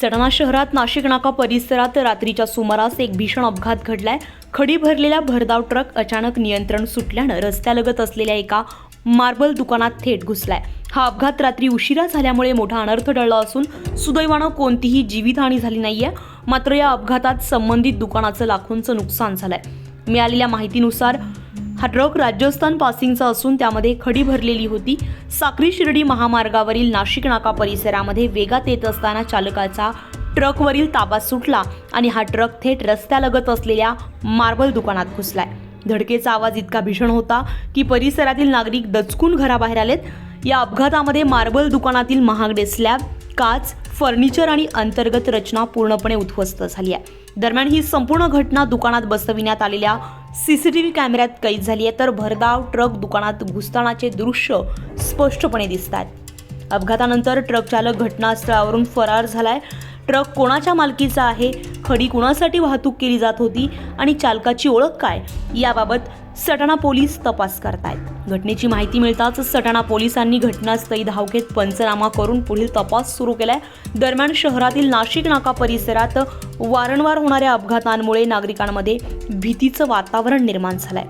सटाणा शहरात नाशिक नाका परिसरात रात्रीच्या सुमारास एक भीषण अपघात घडलाय. खडी भरलेला भरधाव ट्रक अचानक नियंत्रण सुटल्यानं रस्त्यालगत असलेल्या एका मार्बल दुकानात थेट घुसलाय. हा अपघात रात्री उशिरा झाल्यामुळे मोठा अनर्थ टळला असून सुदैवानं कोणतीही जीवितहानी झाली नाहीये. मात्र या अपघातात संबंधित दुकानाचं लाखोंचं नुकसान झालंय. मिळालेल्या माहितीनुसार हा ट्रक राजस्थान पासिंगचा असून त्यामध्ये खडी भरलेली होती. साक्री शिर्डी महामार्गावरील नाशिक नाका परिसरामध्ये वेगात येत असताना चालकाचा ट्रकवरील ताबा सुटला आणि हा ट्रक थेट रस्त्यालगत असलेल्या मार्बल दुकानात घुसलाय. धडकेचा आवाज इतका भीषण होता की परिसरातील नागरिक दचकून घराबाहेर आलेत. या अपघातामध्ये मार्बल दुकानातील महागडे स्लॅब काच फर्निचर आणि अंतर्गत रचना पूर्णपणे उद्ध्वस्त झाली आहे. दरम्यान ही संपूर्ण घटना दुकानात बसविण्यात आलेल्या सीसीटीव्ही कॅमेऱ्यात कैद झाली आहे. तर भरधाव ट्रक दुकानात घुसतानाचे दृश्य स्पष्टपणे दिसत आहेत. अपघातानंतर ट्रक चालक घटनास्थळावरून फरार झालाय. ट्रक कोणाच्या मालकीचा आहे? खडी कुणासाठी वाहतूक केली जात होती आणि चालकाची ओळख काय? याबाबत सटाणा पोलीस तपास करतायत. घटनेची माहिती मिळताच सटाणा पोलिसांनी घटनास्थळी धाव घेत पंचनामा करून पुढील तपास सुरू केलाय. दरम्यान शहरातील नाशिक नाका परिसरात वारंवार होणाऱ्या अपघातांमुळे नागरिकांमध्ये भीतीचं वातावरण निर्माण झालंय.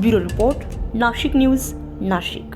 Bureau report Nashik news Nashik.